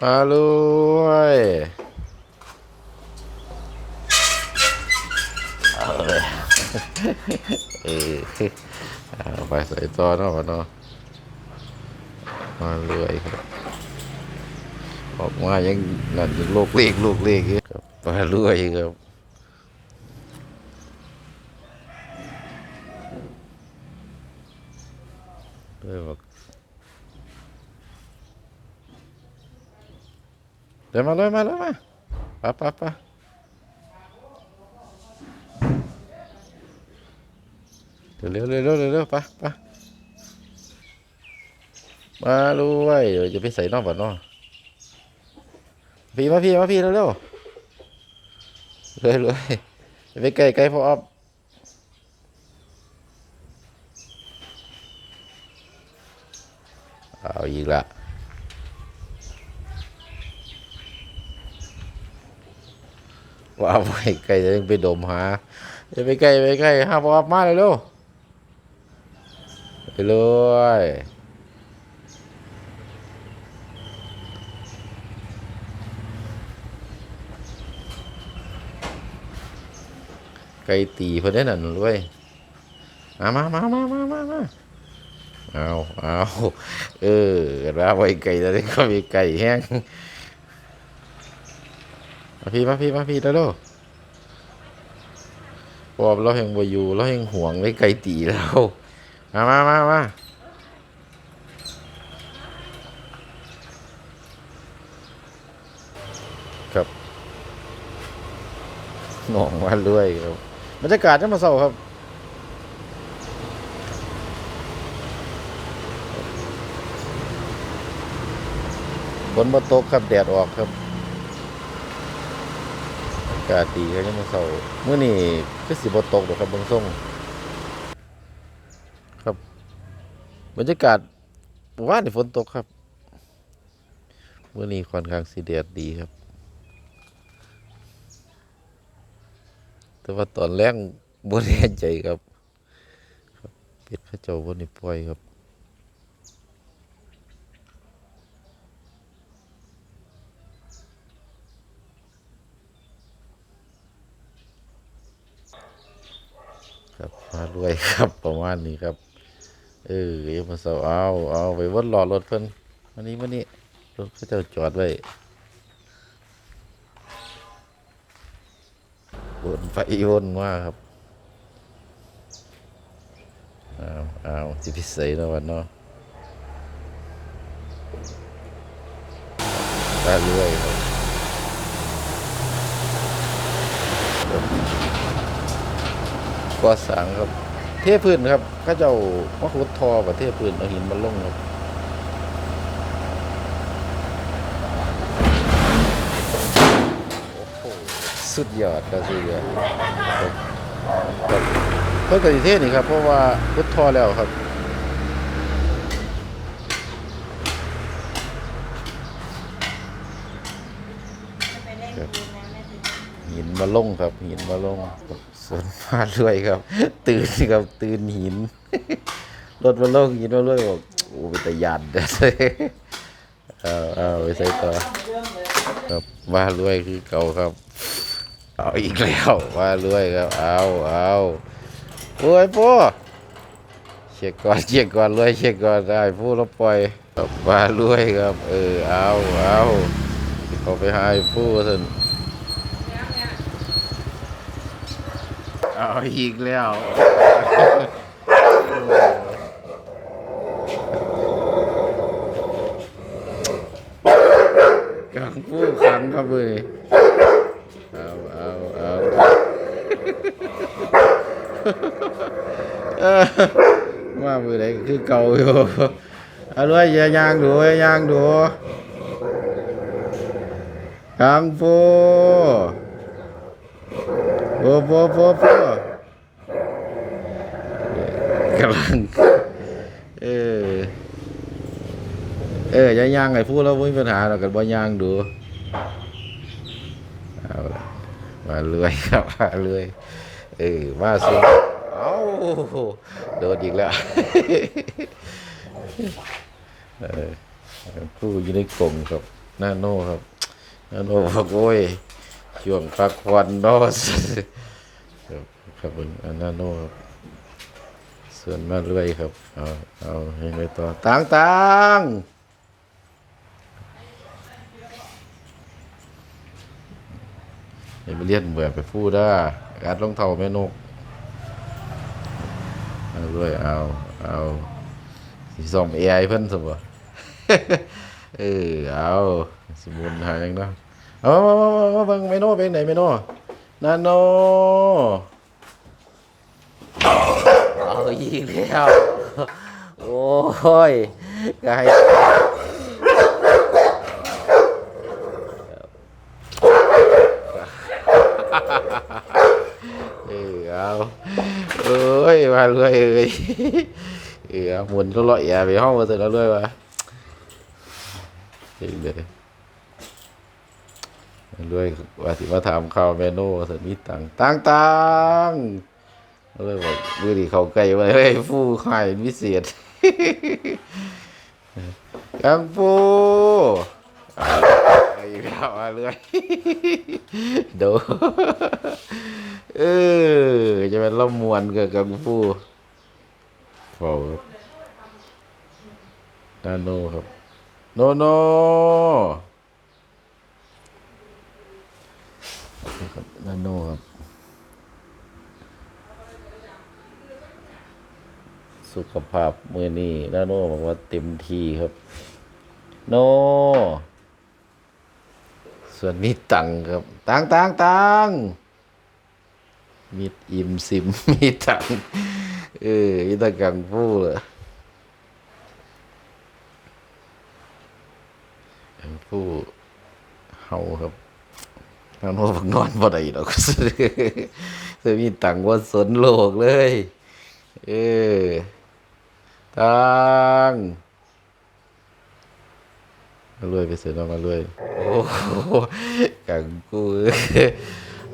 มาลุยเอาเลยเออเอาไปใส่ต่อเนาะเนาะมาเรื่อยครับออกมายังนั่นลูกเล็กลูกเล็กครับมาเรื่อยครับเรื่อยบอ เดี๋ยวมาเลยมาเลยมาปไปไปะเร็วเร็วเร็วเร็วเร็วปไปะมาด้วยเดี๋ยวจะไปใส่นอกบ่อนนอกพี่มาพี่มาพี่เร็วเร็วเลยเลยอย่าไปใกล้ใกลพอออฟเอาอีกละ ว่าไปใกล้จะไปดมหาอย่าไปใกล้ไปใกล้ห้าพอมาเลยเร็วไปเลยไก่ตีเพิ่นได้นั่นด้วยมามามามามามามาเอาเอาเออแล้วไว้ไก่แล้วก็มีไก่แห้ง มาพี่มาพี่มาพี่แล้วเด้อปอบเราแห่งบอยู่เราแห่งห่วงเลยไก่ตีแล้วมามามามาครับหน่องมาเรื่อยครับบรรยากาศจะมาเศร้าครับฝนมาตกครับแดดออกครับ กาศดีครับยังมาเศร้าเมื่อนี้ก็สิบตกหรอกครับเบางส่งครับบรรยากาศว่านี่ฝนตกครับเมื่อนี้ค่อนข้างสีแดดดีครับ แต่ว่าตอนแรกบ่แน่ใจครับเป็ดเข้าเจ้าบ่นี่ปล่อยครับมาด้วยครับประมา ณนี้ครับ เออมาเสาเอาเอาไปวนรอดรถเพิ่นมานี้มานี้รถเขาเจ้าจอดไว้วนไปวนมาครับเอาเอาสิพิเศษนะวันเนาะได้เรื่อยครับก่อสร้างครับ ทพื้นครับเข้าเจ้ามาขุดทอประเทศพื้นเอาหินมาลงครับโอ้โหสุดยอดครับสุดยอดครับครับเพิ่นกสิเทศนี่ครับ เพราะว่าขุดทอแล้วครับหินมาลงครับหินมาลง ครับสวนมาด้วยครับ ตื่นครับตื่นหิน รถมาลงหินมาด้วยบอกโอ้เป็นตะยันเด้เอาเอาไปใส่ต่อครับมาด้วยคือเก่าครับ เอาอีกแล้วมาด้วยครับ เอาเอาโอ้ยพ่อเช็คก่อนเช็คก่อนรวยเช็คก่อนได้ผู้เราปล่อยครับมาด้วยครับ เออเอาเอาเขาไปหาไอ้ผู้ท่าน เอาอีกแล้วกังผู้ขังครับเลยเอาเอาเอาว่ามือไหนคือเก่าอยู่เอาด้วยอย่ายางดูอย่ายางดูกังฟู อ้โหโอ้โหกำลัง เออ เออย่าย่างไอ้พูดแล้วไม่มีปัญหาเรากันบ่ย่างดูเอาละมาเรื่อยครับมาเรื่อยเออมาสิเอาโดนอีกแล้วเออผู้อยู่ในกรงครับนาโน่ครับนาโน่บอกโอ้ย ช่วงพักผ่อนนอสครับครับรถอันนาโน่ส่วนมาเรื่อยครับ เอา เอาให้ไปต่อต่างต่างให้ไปเรียนเบื่อไปฟูด้าการลงเท่าแม่นกเอาด้วยเอา เอาสีส้มเอไอเพิ่นสบ่เออ เอา สมุนหายังเนาะ เอามาเบิ่งเมนูเป็นไหนเมนูนาโนเอาอีกแล้วโอ้ยก็ให้เออเอาเอ้ยมาเลยเอ้ยเออหมุนก็ลอยอย่าไปห้องมาเสร็จแล้วเลยวะจริงเลย ด้วยว่าสิมาถามข่าวเมนูสนิทต่างต่างต่างเลยบอกมือดีเขาไก่ไว้ให้ฟูไข่พิเศษกังฟูไอ้ข้าวมาเลยเดูเออจะเป็นละมวนกับกังฟูเฝ้าครับนาโนครับ โนโน ครับนาโนครับ สุขภาพมือนี้นโนบอกว่าเต็มที่ครับ โน ส่วนมีตังครับ ตังตังตังมีอิ่มซิมมีตังเอออีตะกังฟู้เลยเป็นผู้เฮาครับ นอนว่าบักนอนบ่ได้ดอกจะมีตังว่าสนโลกเลย เออตังมารวยไปเสือมารวย โอ้กังกู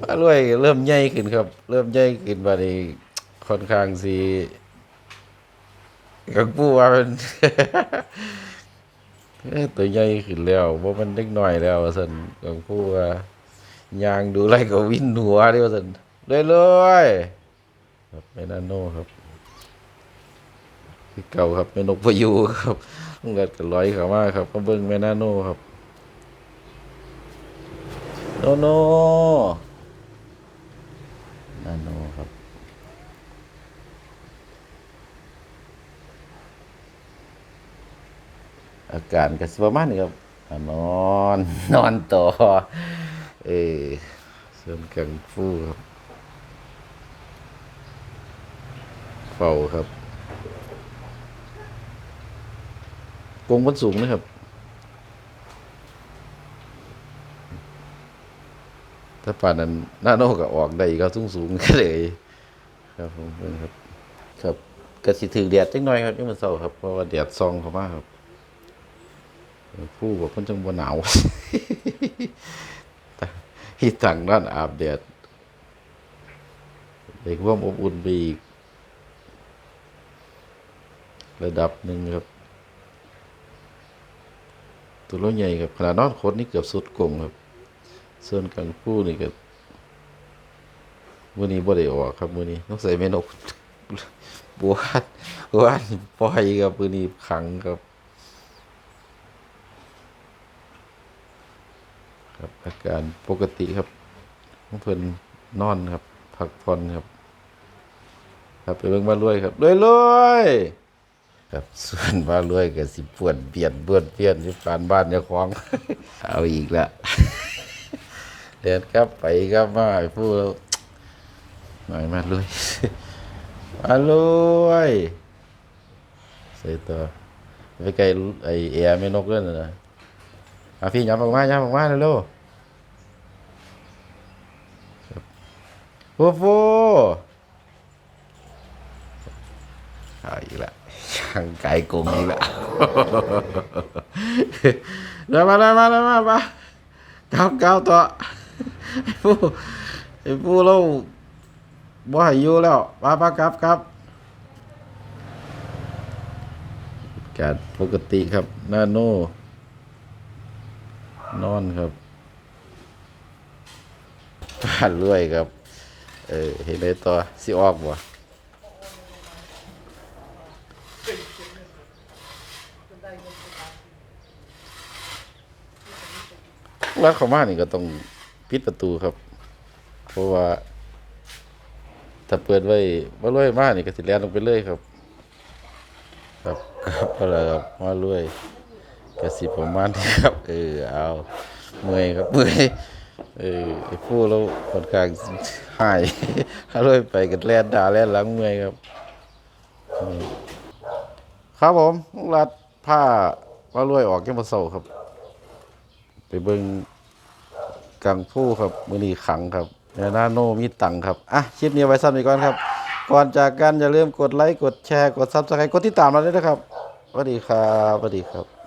มารวยเริ่มใหญ่ขึ้นครับ เริ่มใหญ่ขึ้นบัดนี้ค่อนข้างสิกังปูว่าเป็นตัวใหญ่ขึ้นแล้วว่ามันเล็กน้อยแล้วสันกังพูว่า ยางดูไรก็วินหัวดียวาสันเลยเลยครับแม่นาโน่ครับคือเก่าครับแม่นกพยูครับต้องกัดกันร้อยเขามากครับมาเบิ้งแม่นาโน่ครับโนโนนาโนครับอาการก็สิประมาณนี้ครับนอน นอนต่อ เออส่วนกังฟูครับ เฝ้าครับกรงบนสูงนะครับ ถ้าป่านนั้นหน้าโนก็ออกได้ก็สูงสูงก็เลย ครับผมเพิ่นครับ ครับกระสิถือแดดจังหน่อยครับนี่มันเศร้าครับเพราะว่าแดดซองเข้ามาครับผู้บอกเพิ่นจังบ่หนาว ที่ต่างด้านอาบแดดเด็กว่าอบอุ่นไปอีก ระดับหนึ่งครับ ตัวรถใหญ่ครับขนาดนอนคตรนี่เกือบสุดกลงครับ ส่วนกังฟูนี่ก็มือนี้บ่ได้ออกครับ มือนี้ต้องใส่แม่นกบวชบวชปล่อยครับมือนี้ขังครับ ครับอาการปกติครับของเพิ่นนอนครับพักผ่อนครับ ครับไปเบิ่งบ้านรวยครับรวยรวยครับส่วนบ้านรวยก็สิปวดเบียดเบือนเพี้ยนที่ปานบ้านเจ้าของ เอาอีกละเดินครับไปครับมาผู้หน่อยมารวยมารวยใส่ต่อไปไกลไอแอร์ไม่นกเล่นนะ อาพี่ย้ำออกมาย้ำออกมาเร็วๆครับฟูฟูเอาอีกล้วช่างไก่กลมอีกแล้วเร็วมาเร็วมาเร็วมาปะก้าวก้าต่อไอ้ฟูไอ้ฟูเราบ่ให้อยู่แล้วมาปะครับครับการปกติครับนาโน นอนครับผ่านรวยครับ เออเห็นเลยต่อสิออกบ่รัดเข้ามานี่ก็ต้องปิดประตูครับ เพราะว่าถ้าเปิดไว้ว่ารวยมากนี่ก็สิแล่นลงไปเลยครับ ครับครับอะไรครับว่ารวย ก็สิประมาณนี้ครับ เออเอาเมื่อยครับเมื่อยเออไอ้ผู้เราค่อนข้างหายถ้ารวยไปกันแล่นด่าแล่นหลังเมื่อยครับ ครับผมรัดผ้าว่ารวยออกแก้มาเศร้าครับ ไปเบิ่งกังผู้ครับมือนีขังครับเนยนาโนมีตังครับ อะคลิปนี้ไว้สั้นไปก่อนครับ ก่อนจากกันอย่าลืมกดไลค์กดแชร์กดซับสไครต์กดติดตามเราด้วยนะครับสวัสดีครับสวัสดีครับ